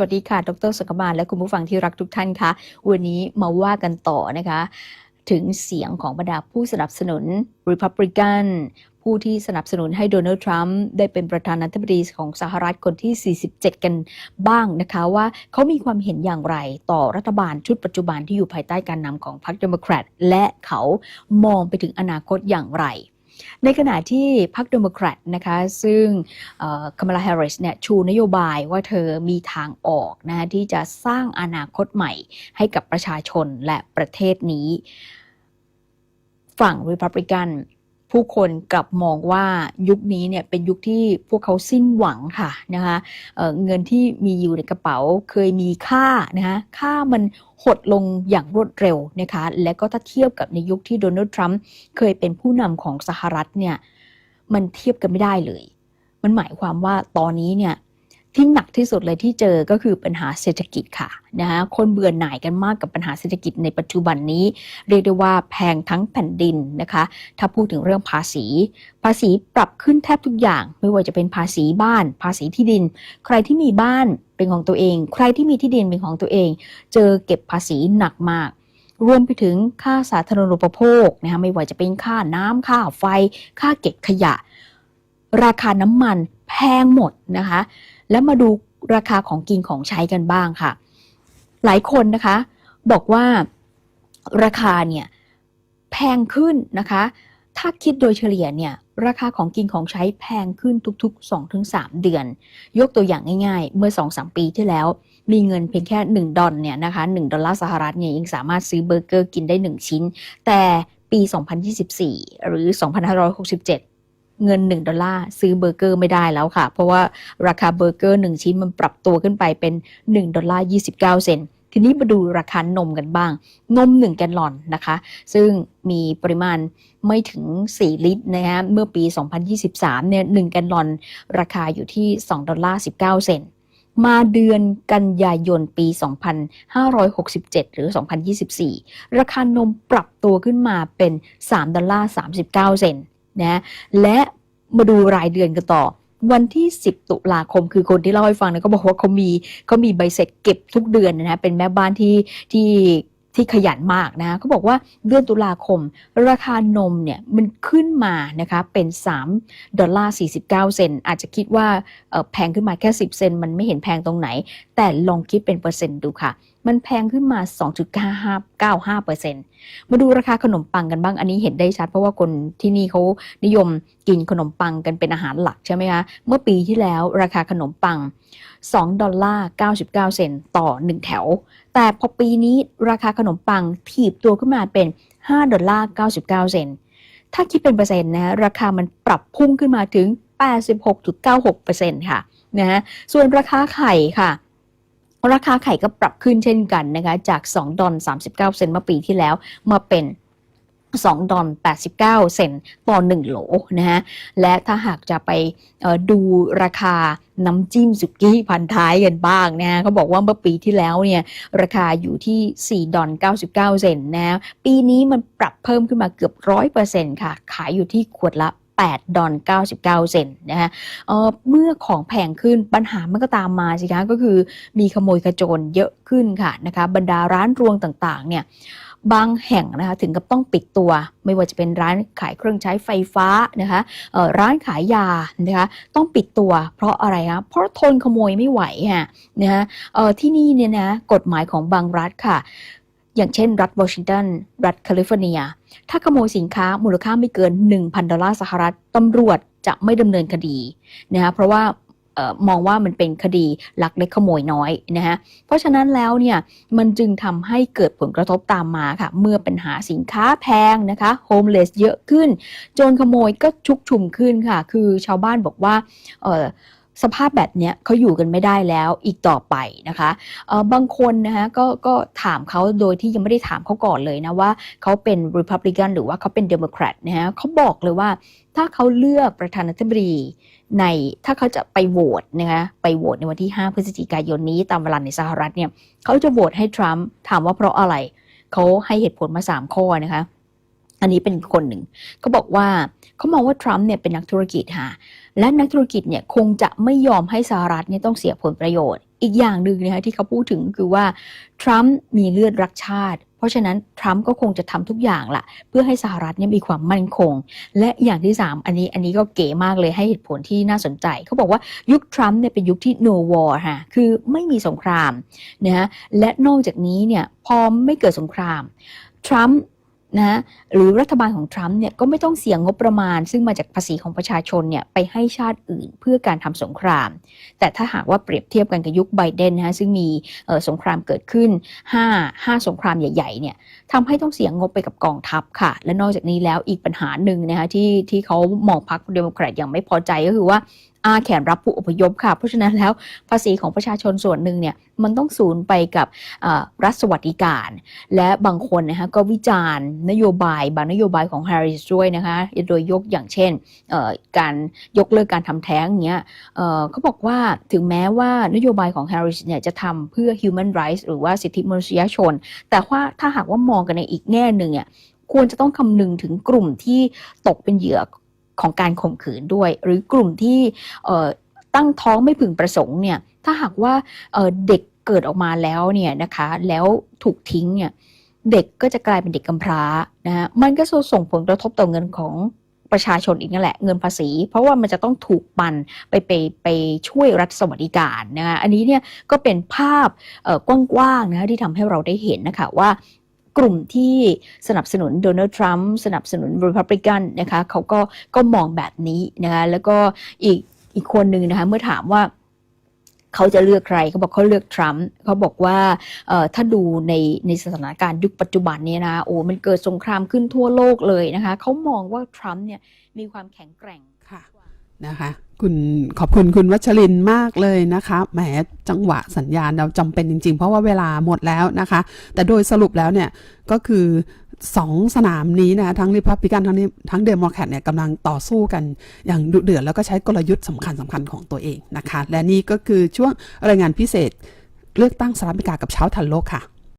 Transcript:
วัสดีค่ะ ดรสกมานและคุณผู้ฟังที่รักทุกท่านคะ วันนี้มาว่ากันต่อนะคะ ถึงเสียงของบรรดาผู้สนับสนุน Republican ผู้ที่สนับสนุนให้โดนัลด์ทรัมป์ได้เป็นประธานาธิบดีของสหรัฐคนที่ 47 กันบ้างนะคะว่าเขามีความเห็นอย่างไรต่อรัฐบาลชุดปัจจุบันที่อยู่ภายใต้การนำของพรรคเดโมแครตและเขามองไปถึงอนาคตอย่างไร ในขณะที่พรรคเดโมแครตนะคะซึ่งคามาลาแฮร์ริสเนี่ยชูนโยบายว่าเธอมีทางออกนะที่จะสร้างอนาคตใหม่ให้กับประชาชนและประเทศนี้ ฝั่งริพับลิกัน ผู้คนกลับมองว่ายุคนี้เนี่ยเป็นยุคที่พวกเขาสิ้นหวังค่ะนะคะเเงินที่มีอยู่ในกระเป๋าเคยมีค่านะคะค่ามันหดลงอย่างรวดเร็วนะคะและก็ถ้าเทียบกับในยุคที่โดนัลด์ทรัมป์เคยเป็นผู้นำของสหรัฐเนี่ยมันเทียบกันไม่ได้เลย มันหมายความว่าตอนนี้เนี่ย ที่หนักที่สุดเลยที่เจอก็คือปัญหาเศรษฐกิจค่ะนะคะคนเบื่อหน่ายกันมากกับปัญหาเศรษฐกิจในปัจจุบันนี้ เรียกได้ว่าแพงทั้งแผ่นดินนะคะ ถ้าพูดถึงเรื่องภาษี ภาษีปรับขึ้นแทบทุกอย่าง ไม่ว่าจะเป็นภาษีบ้าน ภาษีที่ดิน ใครที่มีบ้านเป็นของตัวเอง ใครที่มีที่ดินเป็นของตัวเอง เจอเก็บภาษีหนักมากรวมไปถึงค่าสาธารณูปโภคนะคะไม่ว่าจะเป็นค่าน้ำค่าไฟ ค่าเก็บขยะ ราคาน้ำมันแพงหมดนะคะ แล้วมาดูราคาของกินของใช้กันบ้างค่ะ หลายคนนะคะ บอกว่าราคาเนี่ยแพงขึ้นนะคะ ถ้าคิดโดยเฉลี่ยเนี่ยราคาของกินของใช้แพงขึ้นทุกๆ 2-3 เดือน ยกตัวอย่างง่าย ๆ เมื่อ 2-3 ปีที่แล้ว มีเงินเพียงแค่ 1 ดอลเนี่ยนะคะ1ดอลลาร์สหรัฐเนี่ยยังสามารถซื้อเบอร์เกอร์กินได้ 1 ชิ้น แต่ปี 2024 หรือ 2567 เงิน 1 ดอลลาร์ซื้อเบอร์เกอร์ไม่ได้แล้วค่ะ เพราะว่าราคาเบอร์เกอร์ 1 ชิ้นมันปรับตัวขึ้นไปเป็น 1 ดอลลาร์ 29 เซนต์ทีนี้มาดูราคานมกันบ้าง นม 1 แกลลอนนะคะ ซึ่งมีปริมาณไม่ถึง 4 ลิตรนะคะเมื่อปี 2023 เนี่ย 1 แกลลอนราคาอยู่ที่ 2 ดอลลาร์ 19 เซนต์มาเดือนกันยายนปี 2567 หรือ 2024 ราคานมปรับตัวขึ้นมาเป็น 3 ดอลลาร์ 39 เซนต์ นะและมาดูรายเดือนกันต่อ วันที่ 10 ตุลาคมคือคนที่เล่าให้ฟังเนี่ยก็บอกว่าเขามีเขามีใบเสร็จเก็บทุกเดือนนะเป็นแม่บ้านที่ที่ที่ขยันมากนะเขาบอกว่าเดือนตุลาคม ราคานมเนี่ยมันขึ้นมานะคะเป็น 3 ดอลลาร์ 49 เซนอาจจะคิดว่าแพงขึ้นมาแค่ 10 เซนมันไม่เห็นแพงตรงไหน แต่ลองคิดเป็นเปอร์เซ็นต์ดูค่ะ มันแพงขึ้นมา 2.95เปอร์เซ็นต์มาดูราคาขนมปังกันบ้าง อันนี้เห็นได้ชัด เพราะว่าคนที่นี่เขานิยมกินขนมปังกันเป็นอาหารหลักใช่ไหมคะ เมื่อปีที่แล้วราคาขนมปัง 2 ดอลลาร์ 99 เซนต์ต่อ 1 แถว แต่พอปีนี้ราคาขนมปังถีบตัวขึ้นมาเป็น 5 ดอลลาร์ 99 เซนต์ถ้าคิดเป็นเปอร์เซ็นต์นะราคามันปรับพุ่งขึ้นมาถึง 86.96%ค่ะนะฮะส่วนราคาไข่ค่ะ ราคาไข่ก็ปรับขึ้นเช่นกันนะคะ จาก 2 ดอล39 เซนต์เมื่อปีที่แล้วมาเป็น2ดอล89 เซนต์ต่อ 1 โหลนะฮะ และถ้าหากจะไปดูราคาน้ำจิ้มสุกี้พันท้ายกันบ้างนะฮะเขาบอกว่าเมื่อปีที่แล้วเนี่ยราคาอยู่ที่ 4 ดอล99 เซนต์นะ ปีนี้มันปรับเพิ่มขึ้นมาเกือบ 100%ค่ะ ขายอยู่ที่ขวดละ 8 ดอล99 เซนนะฮะเเมื่อของแพงขึ้นปัญหามันก็ตามมาสิคะก็คือมีขโมยกระโจนเยอะขึ้นค่ะนะคะบรรดาร้านรวงต่างๆเนี่ยบางแห่งนะคะถึงกับต้องปิดตัว ไม่ว่าจะเป็นร้านขายเครื่องใช้ไฟฟ้านะคะร้านขายยานะคะต้องปิดตัวเพราะอะไรคะเพราะทนขโมยไม่ไหวฮะนะคะที่นี่เนี่ยนะกฎหมายของบางรัฐค่ะ อย่างเช่น รัฐวอชิงตัน รัฐแคลิฟอร์เนีย ถ้าขโมยสินค้ามูลค่าไม่เกิน 1,000 ดอลลาร์สหรัฐตำรวจจะไม่ดำเนินคดีนะคะเพราะว่ามองว่ามันเป็นคดีลักเล็กขโมยน้อยนะฮะ เพราะฉะนั้นแล้วเนี่ยมันจึงทำให้เกิดผลกระทบตามมาค่ะ เมื่อปัญหาสินค้าแพงนะคะโฮมเลสเยอะขึ้น โจรขโมยก็ชุกชุมขึ้นค่ะ คือชาวบ้านบอกว่า สภาพแบบนี้เขาอยู่กันไม่ได้แล้วอีกต่อไปนะคะบางคนนะคะก็ก็ถามเขาโดยที่ยังไม่ได้ถามเขาก่อนเลยนะว่าเขาเป็น Republican หรือว่าเขาเป็น Democrat นะฮะเขาบอกเลยว่าถ้าเขาเลือกประธานาธิบดีในถ้าเขาจะไปโหวตนะคะไปโหวตในวันที่ 5 พฤศจิกายนนี้ตามเวลาในสหรัฐเนี่ยเขาจะโหวตให้ทรัมป์ถามว่าเพราะอะไรเขาให้เหตุผลมา 3 ข้อนะคะอันนี้เป็นคนหนึ่งเขาบอกว่าเขามองว่าทรัมป์เนี่ยเป็นนักธุรกิจค่ะ และนักธุรกิจเนี่ยคงจะไม่ยอมให้สหรัฐเนี่ยต้องเสียผลประโยชน์ อีกอย่างหนึ่งนะคะที่เขาพูดถึงคือว่าทรัมป์มีเลือดรักชาติ เพราะฉะนั้นทรัมป์ก็คงจะทำทุกอย่างละเพื่อให้สหรัฐเนี่ยมีความมั่นคง และอย่างที่ 3 อันนี้อันนี้ก็เก๋มากเลยให้เหตุผลที่น่าสนใจ เขาบอกว่ายุคทรัมป์เนี่ยเป็นยุคที่ no war ค่ะคือไม่มีสงครามนะฮะและนอกจากนี้เนี่ยพอไม่เกิดสงครามทรัมป์ นะหรือรัฐบาลของทรัมป์เนี่ยก็ไม่ต้องเสียงงบประมาณ ซึ่งมาจากภาษีของประชาชนเนี่ยไปให้ชาติอื่นเพื่อการทำสงคราม แต่ถ้าหากว่าเปรียบเทียบกันกับยุคไบเดนนะฮะซึ่งมีสงครามเกิดขึ้น 5 5 สงครามใหญ่ๆเนี่ยทำให้ต้องเสียงบไปกับกองทัพค่ะ และนอกจากนี้แล้วอีกปัญหาหนึ่งนะคะที่ที่เขามองพรรคเดโมแครตอย่างไม่พอใจก็คือว่า อาแขนรับผู้อพยพค่ะ เพราะฉะนั้นแล้วภาษีของประชาชนส่วนหนึ่งเนี่ยมันต้องสูญไปกับรัฐสวัสดิการ และบางคนนะคะก็วิจารณ์นโยบายบางนโยบายของแฮร์ริสด้วยนะคะโดยยกอย่างเช่นการยกเลิกการทำแท้งอย่างเงี้ยเเขาบอกว่าถึงแม้ว่านโยบายของ Harris เนี่ยจะทำเพื่อ human rights หรือว่าสิทธิมนุษยชน แต่ว่าถ้าหากว่ามองกันในอีกแง่หนึ่งเนี่ยควรจะต้องคำนึงถึงกลุ่มที่ตกเป็นเหยื่อ ของการข่มขืนด้วย หรือกลุ่มที่ตั้งท้องไม่พึงประสงค์เนี่ยถ้าหากว่าเด็กเกิดออกมาแล้วเนี่ยนะคะแล้วถูกทิ้งเนี่ยเด็กก็จะกลายเป็นเด็กกำพร้านะฮะมันก็ส่งผลกระทบต่อเงินของประชาชนอีกนั่นแหละเงินภาษี เพราะว่ามันจะต้องถูกปันไปไปไปช่วยรัฐสวัสดิการนะคะอันนี้เนี่ยก็เป็นภาพกว้างๆนะคะที่ทำให้เราได้เห็นนะคะว่า กลุ่มที่สนับสนุนโดนัลด์ทรัมป์สนับสนุนรีพับลิกันนะคะเขาก็ก็มองแบบนี้นะคะแล้วก็อีกอีกคนหนึ่งนะคะเมื่อถามว่าเขาจะเลือกใครเขาบอกเขาเลือกทรัมป์เขาบอกว่าถ้าดูในในสถานการณ์ยุคปัจจุบันเนี่ยนะโอ้มันเกิดสงครามขึ้นทั่วโลกเลยนะคะเขามองว่าทรัมป์เนี่ยมีความแข็งแกร่ง นะคะคุณขอบคุณคุณวัชรินมากเลยนะคะแหมจังหวะสัญญาณเราจำเป็นจริง ๆ เพราะว่าเวลาหมดแล้วนะคะ แต่โดยสรุปแล้วเนี่ยก็คือสองสนามนี้นะคะทั้งริพับลิกันทั้งนี้ทั้งเดโมแครตเนี่ยกำลังต่อสู้กันอย่างดุเดือดแล้วก็ใช้กลยุทธ์สำคัญสำคัญของตัวเองนะคะ และนี่ก็คือช่วงรายงานพิเศษเลือกตั้งสหรัฐอเมริกากับเช้าทันโลกค่ะ